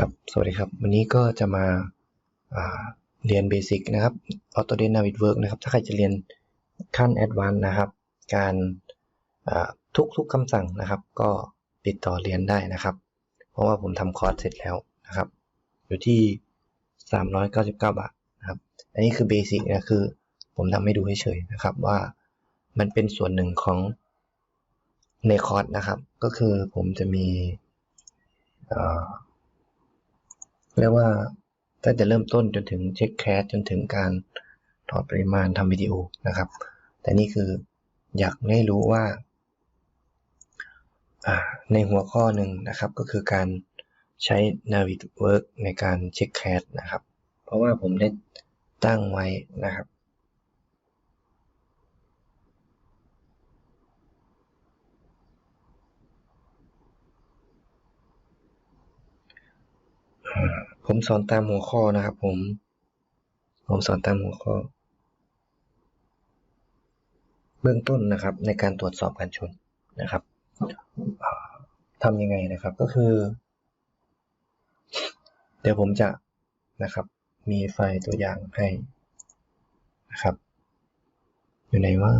ครับ สวัสดีครับ วันนี้ก็จะมาาเรียนเบสิกนะครับ Autodesk Navisworks นะครับ ถ้าใครจะเรียนขั้นแอดวานซ์นะครับ การาทุกทุกคำสั่งนะครับ ก็ติดต่อเรียนได้นะครับ เพราะว่าผมทำคอร์สเสร็จแล้วนะครับ อยู่ที่ 399 บาทนะครับ อันนี้คือเบสิกนะคือผมทำให้ดูเฉยๆนะครับว่ามันเป็นส่วนหนึ่งของในคอร์สนะครับ ก็คือผมจะมี เรียกว่าตั้งแต่เริ่มต้นจนถึงเช็คแคสจนถึงการถอดปริมาณทำวิดีโอนะครับ แต่นี่คืออยากให้รู้ว่า ในหัวข้อหนึ่งนะครับก็คือการใช้ Navisworks ในการเช็คแคสนะครับ เพราะว่าผมได้ตั้งไว้นะครับ ผมสอนตามหัวข้อนะครับ ผม ผมสอนตามหัวข้อ เบื้องต้นนะครับ ในการตรวจสอบการชนนะครับทำยังไงนะครับก็คือ เดี๋ยวผมจะนะครับ มีไฟล์ตัวอย่างให้นะครับ อยู่ไหนว่า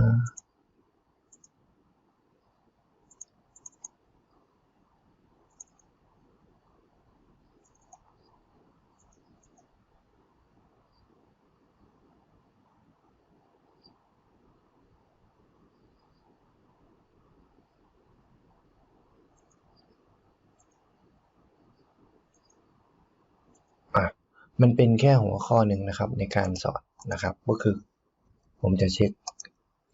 อะ มันเป็นแค่หัวข้อหนึ่งนะครับในการสอนนะครับ ก็คือ ผมจะเช็ค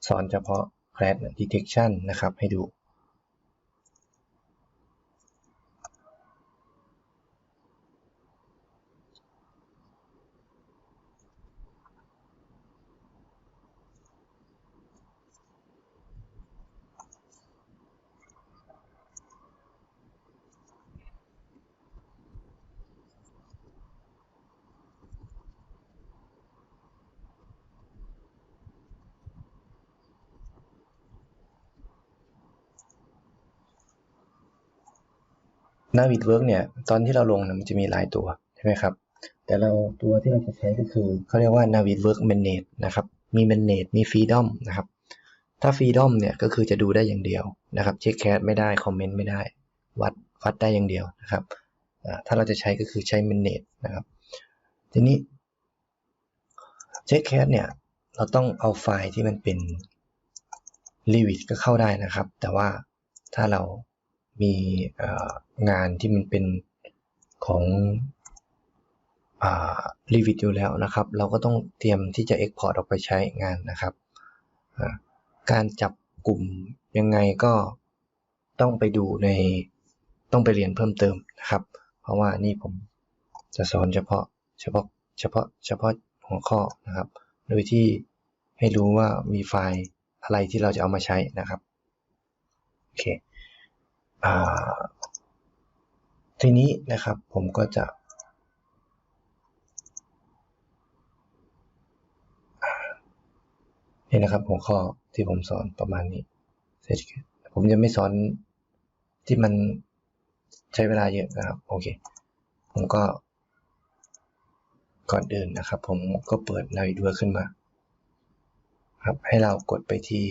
สอนเฉพาะ crash detection นะครับให้ดู หน้า Bitwork เนี่ยตอนที่เราลงมันจะมีหลายตัวใช่ไหมครับ แต่เราตัวที่เราจะใช้ก็คือเขาเรียกว่า Navisworks Manage นะครับ มี Manage มี Freedom นะครับ ถ้า Freedom เนี่ยก็คือจะดูได้อย่างเดียวนะครับ เช็คแคสไม่ได้ คอมเมนต์ไม่ได้ วัดวัดได้อย่างเดียวนะครับ ถ้าเราจะใช้ก็คือใช้ Manage นะครับ ทีนี้เช็คแคสเนี่ยเราต้องเอาไฟล์ที่มันเป็น Revit ก็เข้าได้นะครับ แต่ว่าถ้าเรา มีงานที่มันเป็นของอ่า Revit อยู่แล้วนะครับ เราก็ต้องเตรียมที่จะ Export ออกไปใช้งานนะครับ การจับกลุ่มยังไงก็ต้องไปดูในต้องไปเรียนเพิ่มเติมนะครับ เพราะว่านี่ผมจะสอนเฉพาะเฉพาะเฉพาะเฉพาะหัวข้อนะครับ โดยที่ให้รู้ว่ามีไฟล์อะไรที่เราจะเอามาใช้นะครับ โอเค ทีนี้นะครับผมก็จะนี่นะครับหัวข้อที่ผมสอนประมาณนี้เสร็จผมจะไม่สอนที่มันใช้เวลาเยอะนะครับ โอเค ผมก็ ก่อนอื่นนะครับ ผมก็เปิด Navisworks ขึ้นมา ครับ ให้เรากดไปที่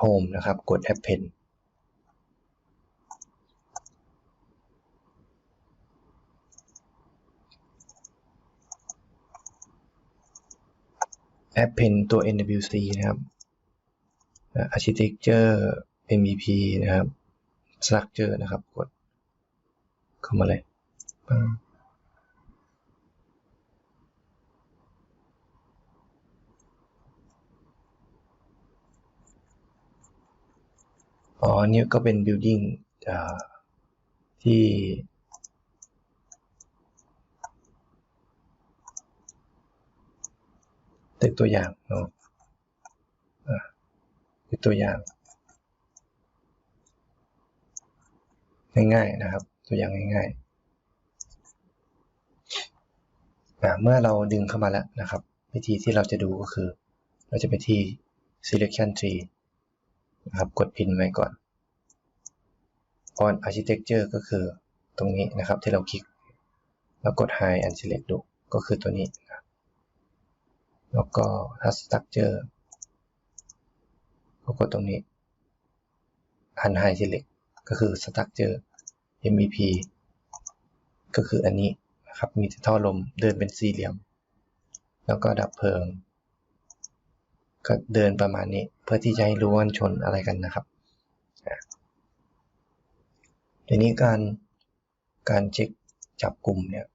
Home นะครับ กด Append แอปเพนตัว NWC นะครับ Architecture MVP นะครับ Structure นะครับ กดเข้ามาเลยอ๋ออันนี้ก็เป็น building อ่าที่ ตัวอย่างเนาะตึกตัวอย่าง ง่ายๆนะครับ ตัวอย่างง่ายๆอะเมื่อเราดึงเข้ามาแล้วนะครับ วิธีที่เราจะดูก็คือ เราจะไปที่ selection tree นะครับกดพินไว้ก่อน on architecture ก็คือตรงนี้นะครับที่เราคลิก แล้วกด hide and select ดูก็คือตัวนี้นะ แล้วก็ถ้า structure ก็กดตรงนี้ unhide select ก็คือ structure MVP ก็คืออันนี้นะครับ มีท่อลมเดินเป็นสี่เหลี่ยม แล้วก็ดับเพลิง ก็เดินประมาณนี้ เพื่อที่จะให้รู้ว่าชนอะไรกันนะครับทีนี้การการเช็คจับกลุ่มเนี่ย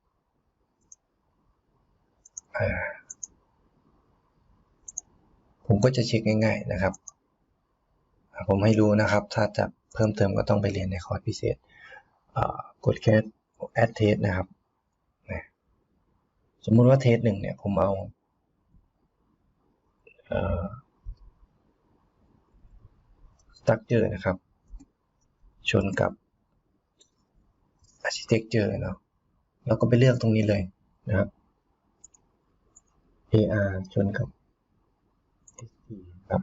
ผมก็จะเช็คง่าย ๆนะครับ ผมให้รู้นะครับ ถ้าจะเพิ่มเติมก็ต้องไปเรียนในคอร์สพิเศษกดแค่ add test นะครับ สมมุติว่าเทสหนึ่งเนี่ยผมเอา structure นะครับ ชนกับ architecture เนาะเราก็ไปเลือกตรงนี้เลยนะครับ AR ชนกับ ครับ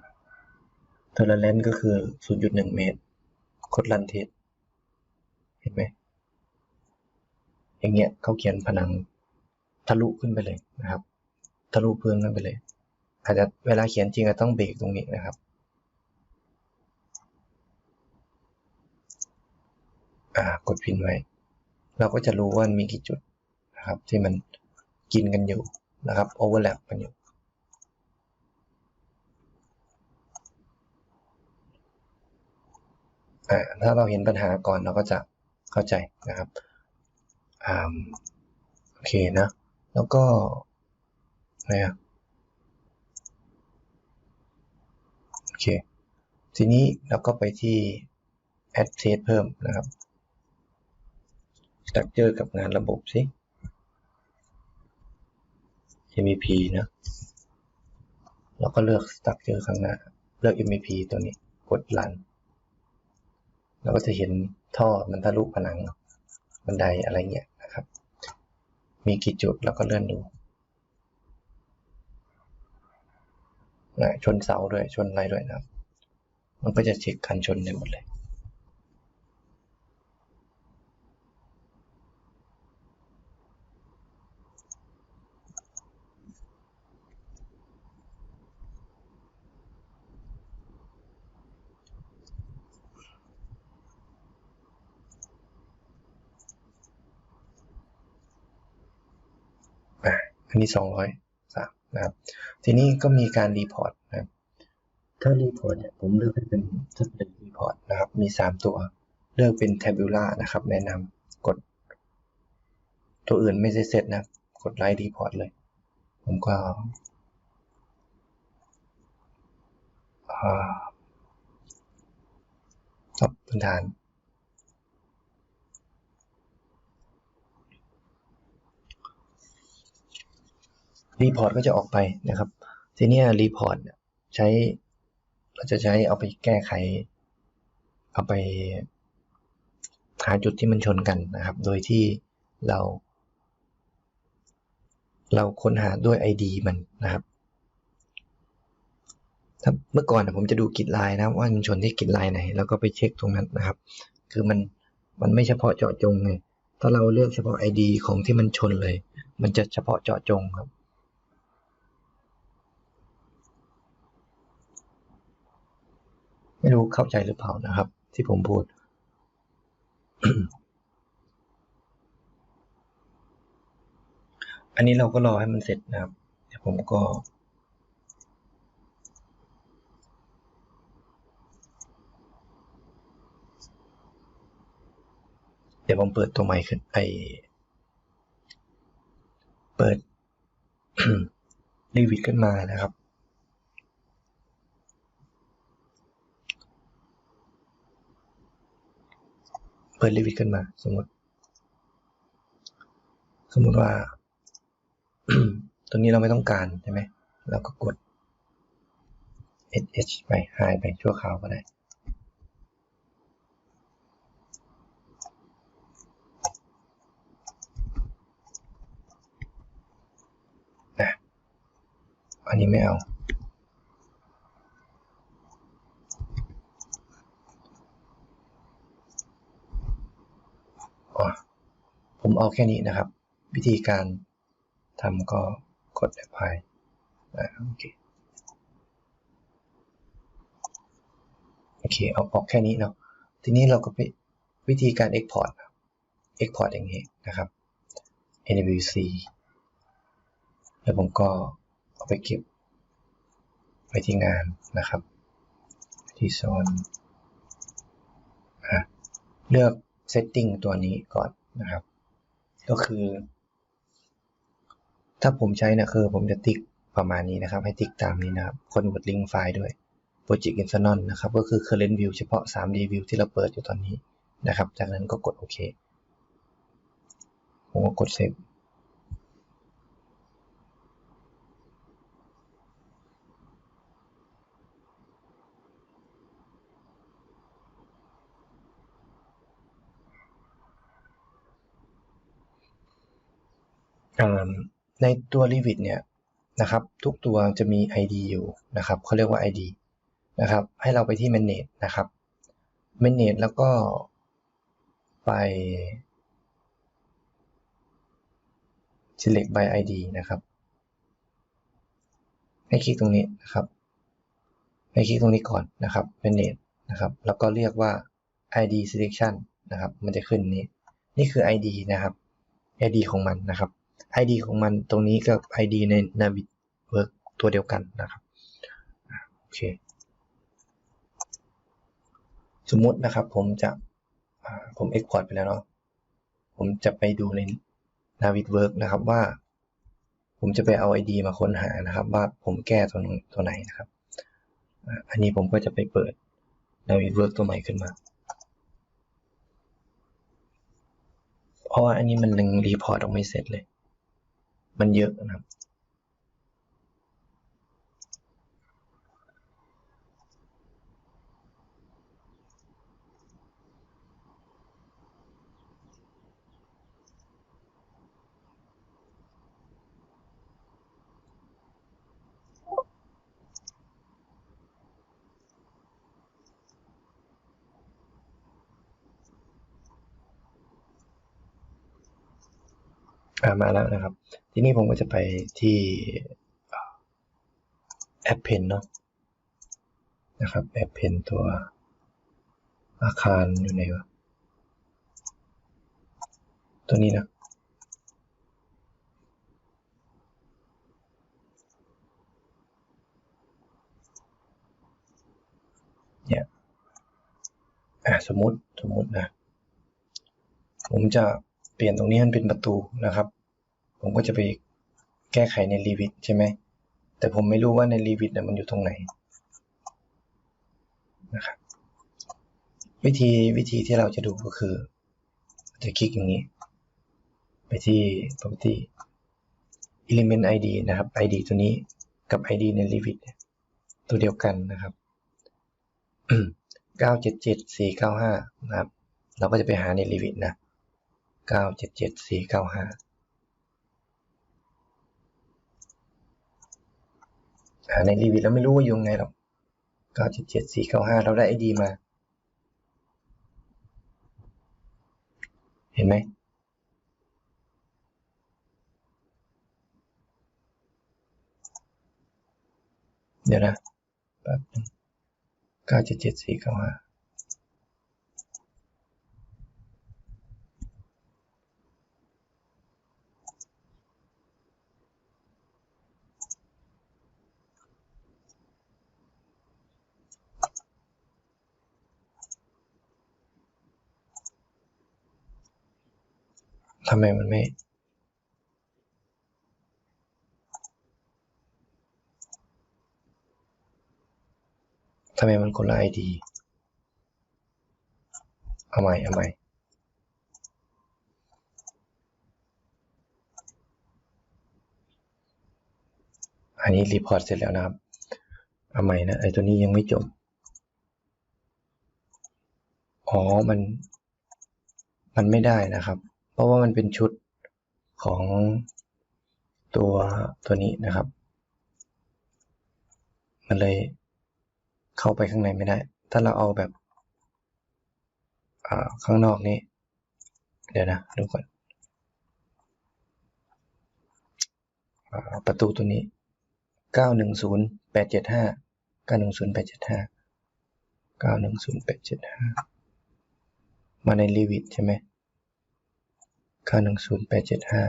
tolerance ก็คือ 0.1 เมตรกดรันเทสเห็นไหมอย่างเงี้ยเขาเขียนผนังทะลุขึ้นไปเลยนะครับ ทะลุพื้นขึ้นไปเลย อาจจะเวลาเขียนจริงก็ต้องเบรกตรงนี้นะครับกดพินไว้ เราก็จะรู้ว่ามีกี่จุดนะครับ ที่มันกินกันอยู่นะครับโอเวอร์แลปกันอยู่อ่า ถ้าเราเห็นปัญหาก่อนเราก็จะเข้าใจนะครับอ่าโอเคนะ แล้วก็อะไรอะโอเค ทีนี้เราก็ไปที่ add test เพิ่มนะครับ structure กับงานระบบสิ MVP นะเราก็เลือก structure ข้างหน้า เลือก MVP ตัวนี้ กด run เราก็จะเห็นท่อมันทะลุผนังบันไดอะไรเงี้ยนะครับ มีกี่จุดแล้วก็เลื่อนดูนะชนเสาด้วยชนอะไรด้วยนะครับ มันก็จะเช็คคันชนได้หมดเลย อันนี้สองร้อยสามนะครับ ทีนี้ก็มีการรีพอร์ตนะครับ ถ้ารีพอร์ตเนี่ยผมเลือกให้เป็นถ้าเป็นรีพอร์ตนะครับ มีสามตัว เลือกเป็น tabular นะครับ แนะนำกด ตัวอื่นไม่ได้เซตนะ กดไลท์รีพอร์ตเลย ผมก็จบพื้นฐาน รีพอร์ตก็จะออกไปนะครับ ทีนี้รีพอร์ตใช้เราจะใช้เอาไปแก้ไข เอาไปหาจุดที่มันชนกันนะครับ โดยที่เรา เราค้นหาด้วย ID มันนะครับถ้าเมื่อก่อนผมจะดูกิจลายนะว่ามันชนที่กิจลายไหน แล้วก็ไปเช็คตรงนั้นนะครับ คือมันมันไม่เฉพาะเจาะจงไงถ้าเราเลือกเฉพาะ ID ของที่มันชนเลย มันจะเฉพาะเจาะจงครับ ไม่รู้เข้าใจหรือเปล่านะครับ ที่ผมพูด อันนี้เราก็รอให้มันเสร็จนะครับเดี๋ยวผมก็เดี๋ยวผมเปิดตัวใหม่ขึ้นไอเปิดรีวิวขึ้นมานะครับ เปิดลิวิตขึ้นมา สมมติ สมมติว่าตัวนี้เราไม่ต้องการใช่ไหมเราก็กด sh ไป hide ไปชั่วคราวก็ได้อันนี้ไม่เอา ผมเอาแค่นี้นะครับ วิธีการทำก็กด apply อ่าโอเคโอเคเอาออกแค่นี้เนาะทีนี้เราก็ไปวิธีการ export export อย่างนี้นะครับ NWC แล้วผมก็เอาไปเก็บไว้ที่งานนะครับ ที่โซนอะเลือก setting ตัวนี้ก่อนนะครับ ก็คือ ถ้าผมใช้นะคือผมจะติ๊กประมาณนี้นะครับ ให้ติ๊กตามนี้นะครับ convert link file ด้วย project install นะครับ ก็คือ current view เฉพาะ 3D view ที่เราเปิดอยู่ตอนนี้นะครับ จากนั้นก็กดโอเค ผมก็กด save ในตัว Revit เนี่ยนะครับทุกตัวจะมี ID อยู่นะครับเขาเรียกว่า ID นะครับให้เราไปที่ Manage นะครับ Manage แล้วก็ไป select by ID นะครับ ให้คลิกตรงนี้นะครับ ให้คลิกตรงนี้ก่อนนะครับ Manage นะครับแล้วก็เรียกว่า ID selection นะครับ มันจะขึ้นนี้ นี่คือ ID นะครับ ID ของมันนะครับ ID ของมันตรงนี้กับ ID ใน Naviswork ตัวเดียวกันนะครับโอเคสมมุตินะครับผมจะผม Export ไปแล้วเนาะผมจะไปดูใน Naviswork นะครับว่า ผมจะไปเอา ID มาค้นหานะครับ ว่าผมแก้ตัวตัวไหนนะครับ อันนี้ผมก็จะไปเปิด Naviswork ตัวใหม่ขึ้นมาเพราะว่าอันนี้มันยังรีพอร์ตออกไม่เสร็จเลย มันเยอะนะครับ มาแล้วนะครับ ทีนี้ผมก็จะไปที่แอปเพนเนาะนะครับแอปเพนตัวอาคารอยู่ไหนวะตัวนี้นะเนี่ยอะสมมติสมมตินะ ผมจะ ปลี่ยนตรงนี้มันเป็นประตูนะครับ ผมก็จะไปแก้ไขใน Revit ใช่ไหม แต่ผมไม่รู้ว่าใน Revit เนี่ยมันอยู่ตรงไหนนะครับ วิธีวิธีที่เราจะดูก็คือ จะคลิกอย่างนี้ ไปที่ property element id นะครับ id ตัวนี้กับ id ใน Revit เนี่ยตัวเดียวกันนะครับ 977495 นะครับ เราก็จะไปหาใน Revit นะ เก้าเจ็ดเจ็ดสี่เก้าห้าในรีวิวแล้วไม่รู้ว่าอยู่ไงหรอกเก้าเจ็ดเจ็ดสี่เก้าห้าเราได้ไอดีมา เห็นไหมเดี๋ยวนะแป๊บนึงเก้าเจ็ดเจ็ดสี่เก้าห้า ทำไมมันไม่ทำไมมันคนละไอดีเอาใหม่เอาใหม่อันนี้รีพอร์ตเสร็จแล้วนะครับ เอาใหม่นะ ไอตัวนี้ยังไม่จบ อ๋อ มัน มันไม่ได้นะครับ ราะว่ามันเป็นชุดของตัวตัวนี้นะครับ มันเลยเข้าไปข้างในไม่ได้ ถ้าเราเอาแบบข้างนอกนี้ เดี๋ยวนะดูก่อนประตูตัวนี้ 910875 910875 910875 มาในลีวิตใช่ไหม เก้าหนึ่งศูนย์แปดเจ็ดห้า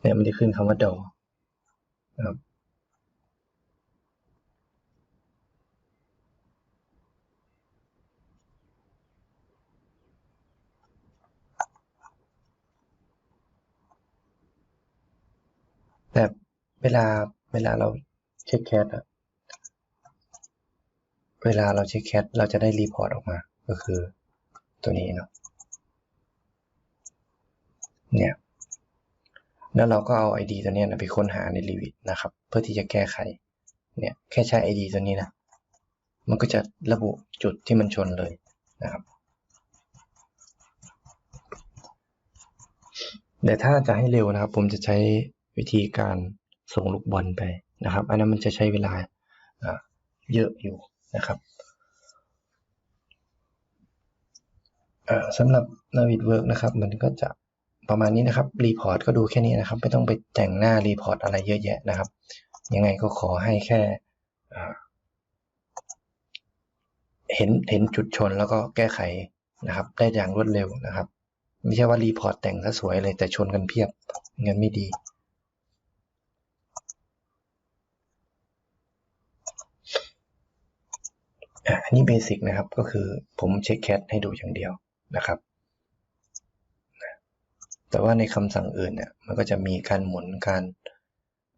เนี่ยมันจะขึ้นคำว่าดอครับแต่เวลาเวลาเราเช็คแคทอะ เวลาเราเช็คแคทเราจะได้รีพอร์ตออกมา ก็คือตัวนี้เนาะเนี่ย แล้วเราก็เอา ID ตัวนี้นะไปค้นหาในรีวิตนะครับ เพื่อที่จะแก้ไข เนี่ย แค่ใช้ ID ตัวนี้นะ มันก็จะระบุจุดที่มันชนเลยนะครับ แต่ถ้าจะให้เร็วนะครับ ผมจะใช้วิธีการส่งลูกบอลไปนะครับ อันนั้นมันจะใช้เวลาเยอะอยู่ นะครับสำหรับ Navid Work นะครับ มันก็จะประมาณนี้นะครับรีพอร์ตก็ดูแค่นี้นะครับ ไม่ต้องไปแต่งหน้ารีพอร์ตอะไรเยอะแยะนะครับ ยังไงก็ขอให้แค่เห็นเห็นจุดชนแล้วก็แก้ไขนะครับ ได้อย่างรวดเร็วนะครับ ไม่ใช่ว่ารีพอร์ตแต่งซะสวยเลยแต่ชนกันเพียบเงินไม่ดี อันนี้เบสิกนะครับ ก็คือผมเช็คแคทให้ดูอย่างเดียวนะครับ แต่ว่าในคำสั่งอื่นเนี่ย มันก็จะมีการหมุนการ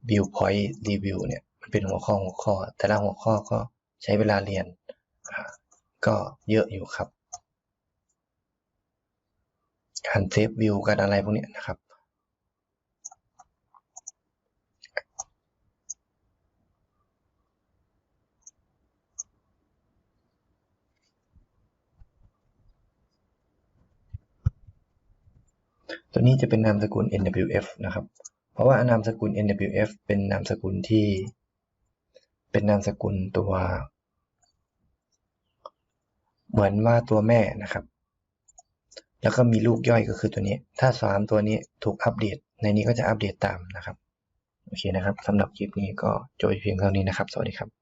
viewpoint review เนี่ย มันเป็นหัวข้อหัวข้อ แต่ละหัวข้อก็ใช้เวลาเรียน ก็เยอะอยู่ครับการเซฟวิวการอะไรพวกนี้นะครับ ตัวนี้จะเป็นนามสกุล NWF นะครับ เพราะว่านามสกุล NWF เป็นนามสกุลที่ เป็นนามสกุลตัว เหมือนว่าตัวแม่นะครับ แล้วก็มีลูกย่อยก็คือตัวนี้ ถ้าสามตัวนี้ถูกอัปเดต ในนี้ก็จะอัปเดตตามนะครับ โอเคนะครับสำหรับคลิปนี้ก็จบเพียงเท่านี้นะครับ สวัสดีครับ